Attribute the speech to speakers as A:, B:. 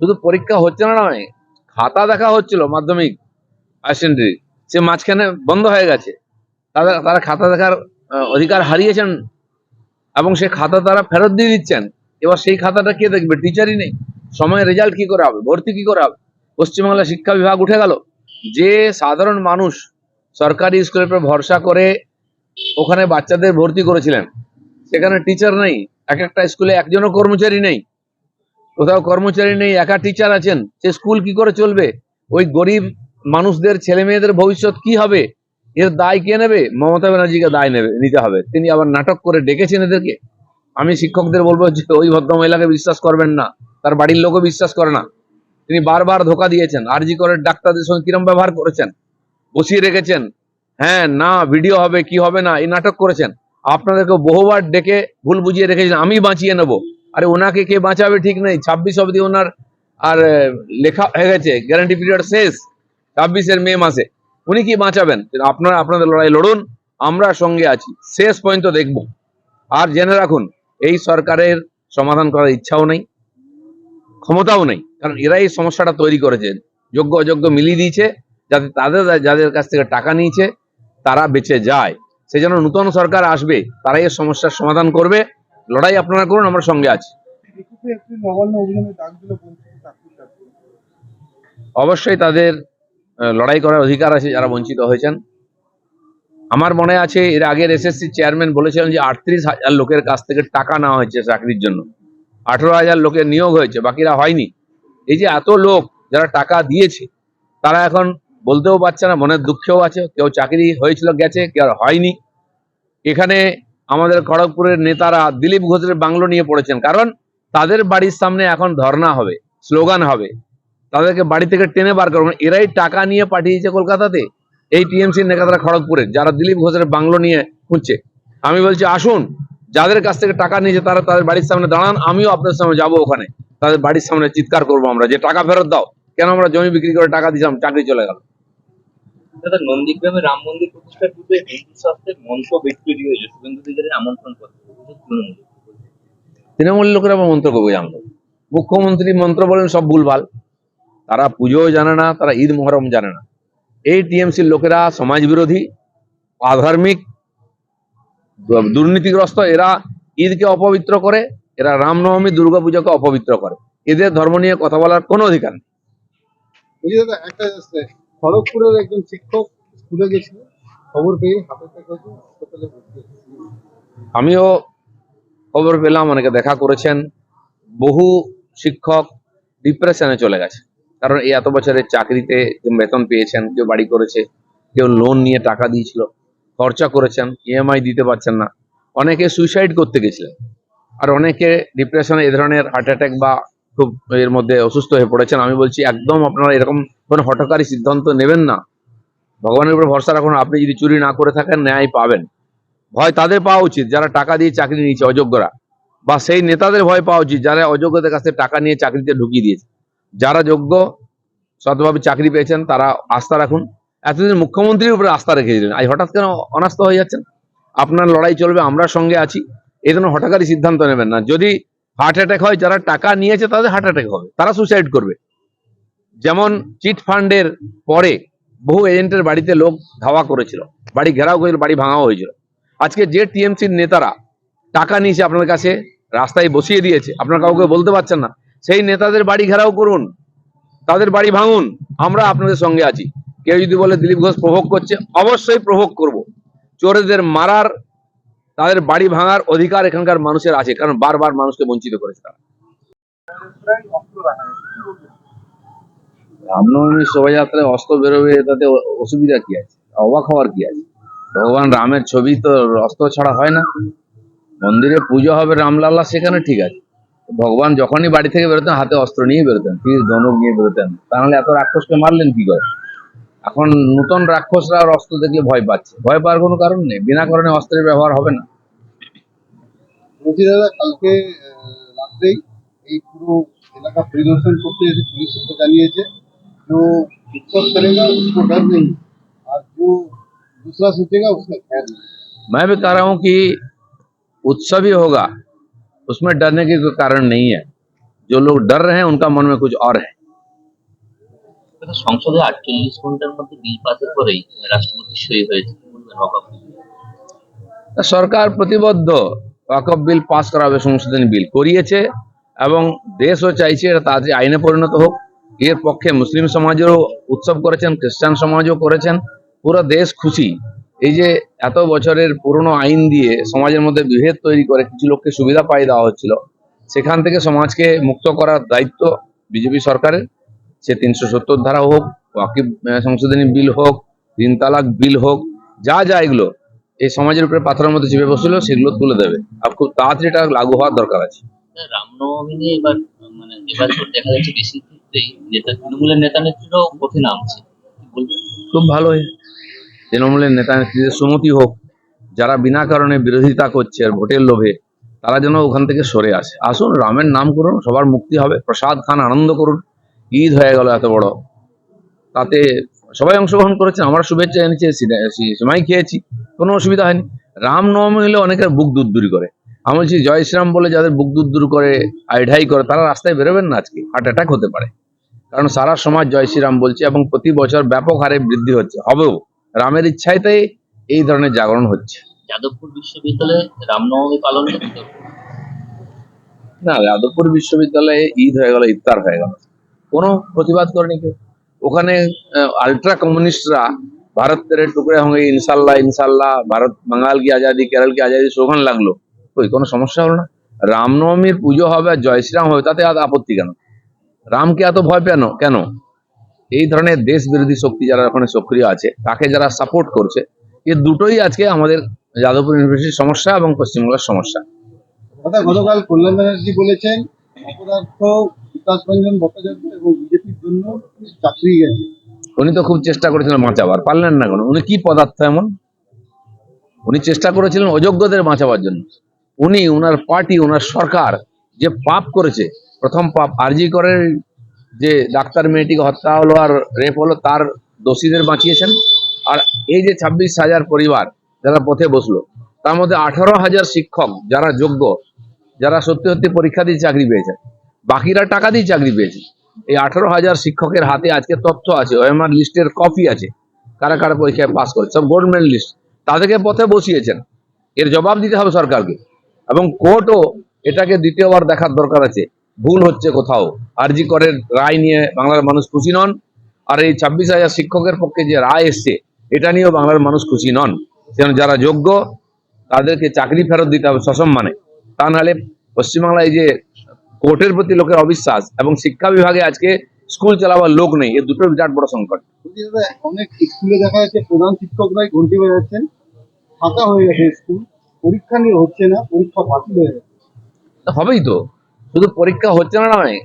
A: শুধু পরীক্ষা হচ্ছে না নয়, খাতা দেখা হচ্ছিল মাধ্যমিক সেকেন্ডারি সে মাঝখানে বন্ধ হয়ে গেছে। তারা তারা খাতা দেখার অধিকার হারিয়েছেন এবং সে খাতা তারা ফেরত দিয়ে দিচ্ছেন। এবার সেই খাতাটা কে দেখবে? টিচারই নেই। সময় রেজাল্ট কি করে হবে? ভর্তি কি করে হবে? পশ্চিমবাংলা শিক্ষা বিভাগ উঠে গেল। যে সাধারণ মানুষ সরকারি স্কুলের উপর ভরসা করে ওখানে বাচ্চাদের ভর্তি করেছিলেন, সেখানে টিচার নেই। এক একটা স্কুলে একজনও কর্মচারী নেই। কোথাও কর্মচারী নেই, একা টিচার আছেন, সে স্কুল কি করে চলবে? ওই গরিব মানুষদের, ছেলে মেয়েদের ভবিষ্যৎ কি হবে? এর দায় কে নেবে? মমতা ব্যানার্জিকে দায় নেবে, নিতে হবে। তিনি আবার নাটক করে ডেকেছেন এদেরকে। আমি শিক্ষকদের বলব যে, ওই ভদ্রমহিলাকে বিশ্বাস করবেন না। তার বাড়ির লোকও বিশ্বাস করে না। তিনি বারবার ধোকা দিয়েছেন। আরজি করে ডাক্তারদের সঙ্গে কিরম ব্যবহার করেছেন? বসিয়ে রেখেছেন। হ্যাঁ না ভিডিও হবে, কি হবে না, এই নাটক করেছেন। আপনাদেরকে বহুবার ডেকে ভুল বুঝিয়ে রেখেছেন। আমি বাঁচিয়ে নেব। আরে ওনাকে কে বাঁচাবে ঠিক নেই। ছাব্বিশ অবধি ওনার আর লেখা হয়ে গেছে গ্যারান্টি পিরিয়ড শেষ, ছাব্বিশের মে মাসে। উনি কি বাঁচাবেন? আপনারা, আপনাদের লড়াই লড়ুন, আমরা সঙ্গে আছি। শেষ পর্যন্ত দেখব। আর জেনে রাখুন, এই সরকারের সমাধান করার ইচ্ছাও নেই, ক্ষমতাও নেই। কারণ এরা এই সমস্যাটা তৈরি করেছে। যোগ্য অযোগ্য মিলিয়ে দিয়েছে, যাতে তাদের, যাদের কাছ থেকে টাকা নিয়েছে, তারা বেঁচে যায়। সেজন্য নূতন সরকার আসবে, তারাই এই সমস্যার সমাধান করবে। লড়াই আপনারা করুন আমরা সঙ্গে আছি। অবশ্যই তাদের লড়াই করার অধিকার আছে যারা বঞ্চিত হয়েছেন। আমার মনে আছে এর আগের এসএসসি চেয়ারম্যান বলেছিলেন যে আটত্রিশ হাজার লোকের কাছ থেকে টাকা নেওয়া হয়েছে চাকরির জন্য। আঠেরো হাজার লোকের নিয়োগ হয়েছে বাকিরা হয়নি। এই যে এত লোক যারা টাকা দিয়েছে তারা এখন বলতেও পারছে না মনের দুঃখেও আছে। কেউ চাকরি হয়েছিল গেছে কেউ হয়নি। এখানে আমাদের খড়গপুরের নেতারা দিলীপ ঘোষের বাংলো নিয়ে পড়েছেন। কারণ তাদের বাড়ির সামনে এখন ধর্না হবে, স্লোগান হবে। তাদেরকে বাড়ি থেকে টেনে বার করবেন এরাই টাকা নিয়ে পাঠিয়েছে কলকাতাতে এই টিএমসি নেতারা খড়গপুরে, যারা দিলীপ ঘোষের বাংলো নিয়ে খুঁজছে। আমি বলছি, আসুন, যাদের কাছ থেকে টাকা নিয়েছে তারা তাদের বাড়ির সামনে দাঁড়ান, আমিও আপনার সামনে যাব ওখানে। তাদের বাড়ির সামনে চিৎকার করব আমরা যে, টাকা ফেরত দাও। কেন আমরা জমি বিক্রি করে টাকা দিয়েছিলাম, চাকরি চলে গেল।
B: দাদা নন্দীগ্রামে রাম মন্দির প্রতিষ্ঠার পূর্বে হিন্দু শাস্ত্রের মন্ত্র বেদ তৈরি হয়েছে। শুভেন্দু অধিকারীর আমন্ত্রণ পত্র। তৃণমূল
A: লোকেরা আবার মন্ত্র করব জানলো? মুখ্যমন্ত্রী মন্ত্র বলেন সব ভুলভাল। তারা পুজোও জানে না তারা ঈদ মোহরম জানে না। এই টিএমসির লোকেরা সমাজ বিরোধী আধার্মিক দুর্নীতিগ্রস্ত এরা ঈদকে অপবিত্র করে এরা রামনবমী দুর্গাপূজাকে অপবিত্র করে। এদের ধর্ম নিয়ে কথা বলার কোনো অধিকার নেই।
C: খড়গপুরের একজন শিক্ষক স্কুলে গেছিল, খবর পেয়ে হাতে হাসপাতালে
A: আমিও খবর পেলাম, অনেকে দেখা করেছেন। বহু শিক্ষক ডিপ্রেশনে চলে গেছে। কারণ এই এত বছরের চাকরিতে বেতন পেয়েছেন, কেউ বাড়ি করেছে, কেউ লোন নিয়ে টাকা দিয়েছিল, খরচা করেছেন ইএমআই দিতে পারছেন না। অনেকে সুইসাইড করতে গেছিলেন। আর অনেকে ডিপ্রেশনে এ ধরনের হার্ট অ্যাটাক বা খুব এর মধ্যে অসুস্থ হয়ে পড়েছেন, আমি বলছি একদম আপনারা এরকম কোনো হঠকারী সিদ্ধান্ত নেবেন না। ভগবানের উপর ভরসা রাখুন, আপনি যদি চুরি না করে থাকেন, ন্যায় পাবেন। ভয় তাদের পাওয়া উচিত, যারা টাকা দিয়ে চাকরি নিয়েছে, অযোগ্যরা। বা সেই নেতাদের ভয় পাওয়া উচিত, যারা অযোগ্যদের কাছে টাকা নিয়ে চাকরিতে ঢুকিয়ে দিয়েছে। যারা যোগ্য সতভাবে চাকরি পেয়েছেন, তারা আস্থা রাখুন। এতদিন মুখ্যমন্ত্রীর উপরে আস্থা রেখেছিলেন আজ হঠাৎ কেন অনাস্থা হয়ে যাচ্ছেন? আপনার লড়াই চলবে, আমরা সঙ্গে আছি। এই জন্য হঠাৎকারী সিদ্ধান্ত নেবেন না। যদি হার্ট অ্যাটাক হয়, যারা টাকা নিয়েছে তাদের হার্ট অ্যাটাক হবে, তারা সুসাইড করবে। যেমন চিট ফান্ডের পরে বহু এজেন্টের বাড়িতে লোক ধাওয়া করেছিল, বাড়ি ঘেরাও করেছিল, বাড়ি ভাঙাও হয়েছিল। আজকে যে টিএমসির নেতারা টাকা নিয়েছে আপনার কাছে, রাস্তায় বসিয়ে দিয়েছে, আপনার কাউকে বলতে পারছেন না, সেই নেতাদের বাড়ি ঘেরাও করুন, তাদের বাড়ি ভাঙুন, আমরা আপনাদের সঙ্গে আছি। কেউ যদি বলে দিলীপ ঘোষ প্রভোগ করছে, অবশ্যই প্রভোগ করব। চোরেদের মারার তাদের বাড়ি ভাঙার অধিকার এখানকার মানুষের আছে, কারণ বারবার মানুষকে বঞ্চিত করেছে তারা? রামনবমীর শোভাযাত্রায় অস্ত্র বেরোবে তাতে অসুবিধা কি আছে? অবাক হওয়ার কি আছে? ভগবান রামের ছবি তো অস্ত্র ছাড়া হয় না। মন্দিরে পুজো হবে রামলাল্লা সেখানে ঠিক আছে। ভগবান যখনই বাড়ি থেকে বেরোতেন, হাতে অস্ত্র নিয়ে বেরোতেন তীর ধনুক নিয়ে বেরোতেন। তাহলে এত রাক্ষসকে মারলেন কি করে? এখন নতুন রাক্ষসরা আর অস্ত্র দেখলে ভয় পাচ্ছে ভয় পাওয়ার কোনো কারণ নেই বিনা কারণে অস্ত্রের ব্যবহার হবে না
C: বলছি দাদা কালকে আহ, রাত্রেই এই পুরো এলাকা পরিদর্শন করতে এসে পুলিশ সূত্র জানিয়েছে जो उत्सव करेगा उसको डर नहीं और जो दूसरा सोचेगा उसका खैर नहीं
A: मैं भी कह रहा हूं कि उत्सव ही होगा उसमें डरने की कोई कारण नहीं है जो लोग डर रहे हैं उनका मन में कुछ और है
B: দাদা, সংসদে আটচল্লিশ ঘণ্টার মধ্যে বিল পাসের পরেই রাষ্ট্রপতি সই হয়েছে
A: সরকার প্রতিবদ্ধ। ওয়াকফ বিল পাস করাবে সংশোধনী বিল করিয়েছে এবং দেশও চাইছে এটা তাড়াতাড়ি আইনে পরিণত হোক। এর পক্ষে মুসলিম সমাজেরও উৎসব করেছেন খ্রিস্টান সমাজও করেছেন। পুরো দেশ খুশি। এই যে এত বছরের পুরনো আইন দিয়ে সমাজের মধ্যে বিভেদ তৈরি করে কিছু লোককে সুবিধা পাই দেওয়া হচ্ছিল সেখান থেকে সমাজকে মুক্ত করার দায়িত্ব বিজেপি সরকারের। সে তিনশো সত্তর ধারা হোক ওয়াকিব সংশোধনী বিল হোক তিন তালাক বিল হোক যা যা এগুলো এই সমাজের উপরে পাথরের মধ্যে চেপে বসছিল সেগুলো তুলে দেবে। আর খুব তাড়াতাড়ি এটা লাগু হওয়ার দরকার আছে।
B: রামনবমী নিয়ে এবার মানে দেখা যাচ্ছে বেশি ক্ষেত্রেই নেতা তৃণমূলের নেতা নেত্রীরাও পথে নামছে।
A: খুব ভালোই তৃণমূলের নেতা নেত্রীদের সুমতি হোক যারা বিনা কারণে বিরোধিতা করছে আর ভোটের লোভে তারা যেন ওখান থেকে সরে আসে। আসুন রামের নাম করুন সবার মুক্তি হবে। প্রসাদ খান আনন্দ করুন। ঈদ হয়ে গেল এত বড়। তাতে সবাই অংশগ্রহণ করেছে আমরা শুভেচ্ছা এনেছি সময় খেয়েছি কোনো অসুবিধা হয়নি। রামনবমী হলে অনেকের বুক দুরদুরি করে। আমি বলছি জয় শ্রীরাম বলে যাদের বুক দুরদুর করে আইঢাই করে তারা রাস্তায় বেরোবেন না আজকে হার্ট অ্যাটাক হতে পারে। কারণ সারা সমাজ জয় শ্রীরাম বলছে এবং প্রতি বছর ব্যাপক হারে বৃদ্ধি হচ্ছে। হবেও রামের ইচ্ছাইতেই এই ধরনের জাগরণ হচ্ছে।
B: যাদবপুর বিশ্ববিদ্যালয়ে রামনবমী পালন
A: না যাদবপুর বিশ্ববিদ্যালয়ে ঈদ হয়ে গেল ইফতার হয়ে গেল। কোনো প্রতিবাদ করেনি কেউ। ওখানে আল্ট্রা কমিউনিস্টরা ভারত তেরে টুকরে হোঁगे ইনশাল্লাহ ইনশাল্লাহ ভারত, বাঙাল কি আজাদি, কেরল কি আজাদি স্লোগান লাগল। ওই কোনো সমস্যা হলো না? রামনবমীর পুজো হবে আর জয় শ্রীরাম হবে, তাতে আপত্তি কেন? রামকে এত ভয় পেন, কেন? এই ধরনের দেশ বিরোধী শক্তি যারা ওখানে সক্রিয় আছে, তাকে যারা সাপোর্ট করছে, এ দুটোই আজকে আমাদের যাদবপুর ইউনিভার্সিটির সমস্যা এবং পশ্চিমবঙ্গের সমস্যা।
C: গতকাল কল্যাণ ব্যানার্জি বলেছেন ভট্টাচার্য এবং বিজেপির জন্য চাকরি গেছে।
A: উনি তো খুব চেষ্টা করেছিলেন বাঁচাবার, পারলেন না কেন? উনি কি পদার্থ এমন? উনি চেষ্টা করেছিলেন অযোগ্যদের বাঁচাবার জন্য। উনি, উনার পার্টি, উনার সরকার যে পাপ করেছে, প্রথম পাপ আরজি করে যে ডাক্তার মেয়েটিকে হত্যা হলো আর রেপ হলো, তার দোষীদের বাঁচিয়েছেন। আর এই যে ছাব্বিশ হাজার পরিবার যারা পথে বসল, তার মধ্যে আঠারো হাজার শিক্ষক যারা যোগ্য, যারা সত্যি সত্যি পরীক্ষা দিয়ে চাকরি পেয়েছে। বাকিরা টাকা দিয়ে চাকরি পেয়েছে। এই আঠারো হাজার শিক্ষকের হাতে আজকে তথ্য আছে, ওএমআর লিস্টের কপি আছে, কারা কারা পরীক্ষায় পাস করে সব গভর্নমেন্ট লিস্ট। তাদেরকে পথে বসিয়েছেন। এর জবাব দিতে হবে সরকারকে। এবং কোর্টও এটাকে দ্বিতীয়বার দেখার দরকার আছে। ভুল হচ্ছে কোথাও। আরজি করের রায় নিয়ে বাংলার মানুষ খুশি নন। আর এই ছাব্বিশ হাজার শিক্ষকের পক্ষে যে রায় এসছে, এটা নিয়েও বাংলার মানুষ খুশি নন। সেজন্য যারা যোগ্য, তাদেরকে চাকরি ফেরত দিতে হবে সসম্মানে। তা নাহলে পশ্চিমবাংলায় যে কোর্টের প্রতি লোকের অবিশ্বাস এবং শিক্ষা বিভাগে আজকে স্কুল চালাবার লোক নেই। এ দুটো বিরাট বড় সংকট।
C: অনেক স্কুলে দেখা যাচ্ছে প্রধান শিক্ষকরাই ঘন্টি বাজাচ্ছেন। ফাঁকা হয়ে গেছে স্কুল। পরীক্ষা নিয়ে হচ্ছে না পরীক্ষা বাতিল হয়ে যাচ্ছে
A: হবেই তো। শুধু পরীক্ষা হচ্ছে না নয়